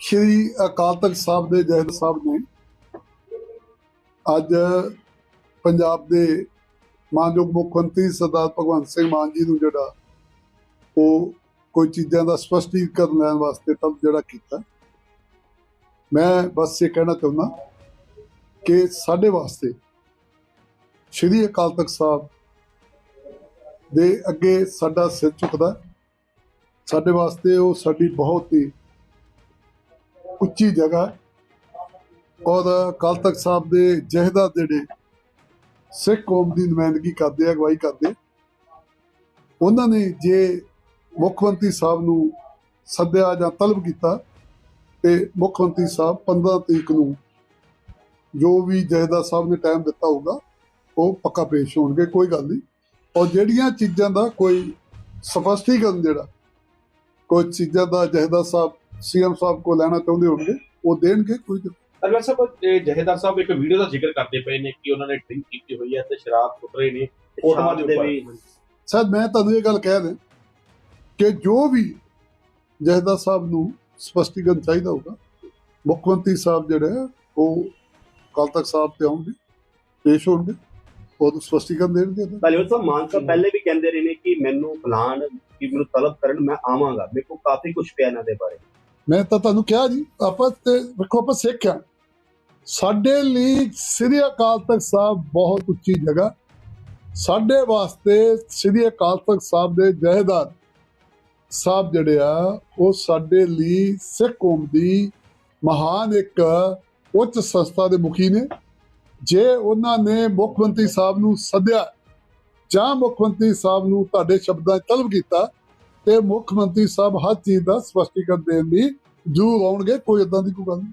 ਸ਼੍ਰੀ ਅਕਾਲ ਤਖਤ ਸਾਹਿਬ ਦੇ ਜਹਦ ਸਾਹਿਬ ਨੇ ਅੱਜ ਪੰਜਾਬ ਦੇ ਮਾਨਯੋਗ ਮੁੱਖ ਮੰਤਰੀ ਸਰਦਾਰ ਭਗਵੰਤ ਸਿੰਘ ਮਾਨ ਜੀ ਨੂੰ ਜਿਹੜਾ ਉਹ ਕੋਈ ਚੀਜ਼ਾਂ ਦਾ ਸਪਸ਼ਟੀਕਰਨ ਲੈਣ ਵਾਸਤੇ ਤਬ ਜਿਹੜਾ ਕੀਤਾ। ਮੈਂ ਬਸ ਇਹ ਕਹਿਣਾ ਚਾਹੁੰਦਾ ਕਿ ਸਾਡੇ ਵਾਸਤੇ ਸ਼੍ਰੀ ਅਕਾਲ ਤਖਤ ਸਾਹਿਬ ਦੇ ਅੱਗੇ ਸਾਡਾ ਸਿਰ ਝੁਕਦਾ। ਸਾਡੇ ਵਾਸਤੇ ਉਹ ਸਾਡੀ ਬਹੁਤ ਹੀ ਉੱਚੀ ਜਗ੍ਹਾ ਔਰ ਅਕਾਲ ਤਖਤ ਸਾਹਿਬ ਦੇ ਜਹਦਾ ਜਿਹੜੇ ਸਿੱਖ ਕੌਮ ਦੀ ਨੁਮਾਇੰਦਗੀ ਕਰਦੇ ਆ, ਅਗਵਾਈ ਕਰਦੇ ਉਹਨਾਂ ਨੇ ਜੇ ਮੁੱਖ ਮੰਤਰੀ ਸਾਹਿਬ ਨੂੰ ਸੱਦਿਆ ਜਾਂ ਤਲਬ ਕੀਤਾ ਤੇ ਮੁੱਖ ਮੰਤਰੀ ਸਾਹਿਬ 15 ਤਰੀਕ ਨੂੰ ਜੋ ਵੀ ਜਹਦਾ ਸਾਹਿਬ ਨੇ ਟਾਈਮ ਦਿੱਤਾ ਹੋਊਗਾ ਉਹ ਪੱਕਾ ਪੇਸ਼ ਹੋਣਗੇ ਕੋਈ ਗੱਲ ਨਹੀਂ। ਔਰ ਜਿਹੜੀਆਂ ਚੀਜ਼ਾਂ ਦਾ ਕੋਈ ਸਪਸ਼ਟੀਕਰਨ ਜਿਹੜਾ ਕੋਈ ਚੀਜ਼ਾਂ ਦਾ ਜਹਦਾ ਸਾਹਿਬ ਸੀਐਮ ਸਾਹਿਬ ਕੋ ਲੈਣਾ ਚਾਹੁੰਦੇ ਹੋਣਗੇ ਉਹ ਦੇਣਗੇ ਕੋਈ ਅਰਵਿੰਦ ਸਾਹਿਬ ਇਹ ਜਹੇਦਾਰ ਸਾਹਿਬ ਇੱਕ ਵੀਡੀਓ ਦਾ ਜ਼ਿਕਰ ਕਰਦੇ ਪਏ ਨੇ ਕਿ ਉਹਨਾਂ ਨੇ ਡਰਿੰਕ ਕੀਤੀ ਹੋਈ ਹੈ ਤੇ ਸ਼ਰਾਬ ਸੁੱਟ ਰਹੇ ਨੇ ਫੋਟੋਆਂ ਦੇ ਉੱਪਰ ਸ਼ਾਇਦ ਮੈਂ ਤੁਹਾਨੂੰ ਇਹ ਗੱਲ ਕਹਿ ਦੇ ਕਿ ਜੋ ਵੀ ਜਹਦਾ ਸਾਹਿਬ ਨੂੰ ਸਪਸ਼ਟੀਕਰਨ ਚਾਹੀਦਾ ਹੋਊਗਾ ਮੁੱਖ ਮੰਤਰੀ ਸਾਹਿਬ ਜਿਹੜੇ ਉਹ ਕੱਲ ਤੱਕ ਸਾਹਿਬ ਤੇ ਆਉਣਗੇ ਪੇਸ਼ ਹੋਣਗੇ ਉਹ ਸਪਸ਼ਟੀਕਰਨ ਦੇਣਗੇ। ਤਾਲੀਬਾਨ ਸਾਹਿਬ ਮਾਨ ਸਾਹਿਬ ਪਹਿਲੇ ਵੀ ਕਹਿੰਦੇ ਰਹੇ ਨੇ ਕਿ ਮੈਨੂੰ ਬੁਲਾਣ ਕਿ ਮੈਨੂੰ ਤਲਬ ਕਰਨ ਮੈਂ ਆਵਾਂਗਾ। ਮੇਰੇ ਕੋਲ ਕਾਫੀ ਕੁਝ ਪਿਆ ਇਹਨਾਂ ਦੇ ਬਾਰੇ। ਮੈਂ ਤਾਂ ਤੁਹਾਨੂੰ ਕਿਹਾ ਜੀ, ਆਪਾਂ ਤੇ ਵੇਖੋ, ਆਪਾਂ ਸਿੱਖ ਆ ਸਾਡੇ ਲਈ ਸ੍ਰੀ ਅਕਾਲ ਤਖਤ ਸਾਹਿਬ ਬਹੁਤ ਉੱਚੀ ਜਗ੍ਹਾ। ਸਾਡੇ ਵਾਸਤੇ ਸ੍ਰੀ ਅਕਾਲ ਤਖਤ ਸਾਹਿਬ ਦੇ ਜਹੇਦਾਰ ਸਾਹਿਬ ਜਿਹੜੇ ਆ, ਉਹ ਸਾਡੇ ਲਈ ਸਿੱਖ ਕੌਮ ਦੀ ਮਹਾਨ ਇੱਕ ਉੱਚ ਸੰਸਥਾ ਦੇ ਮੁਖੀ ਨੇ। ਜੇ ਉਹਨਾਂ ਨੇ ਮੁੱਖ ਮੰਤਰੀ ਸਾਹਿਬ ਨੂੰ ਸੱਦਿਆ ਜਾਂ ਮੁੱਖ ਮੰਤਰੀ ਸਾਹਿਬ ਨੂੰ ਤੁਹਾਡੇ ਸ਼ਬਦਾਂ 'ਚ ਤਲਬ ਕੀਤਾ ਤੇ ਮੁੱਖ ਮੰਤਰੀ ਸਾਹਿਬ ਹਰ ਚੀਜ਼ ਦਾ ਸਪਸ਼ਟੀਕਰਨ ਦੇਣ ਲਈ ਜ਼ਰੂਰ ਆਉਣਗੇ, ਕੋਈ ਇਦਾਂ ਦੀ ਕੋਈ ਗੱਲ ਨਹੀਂ।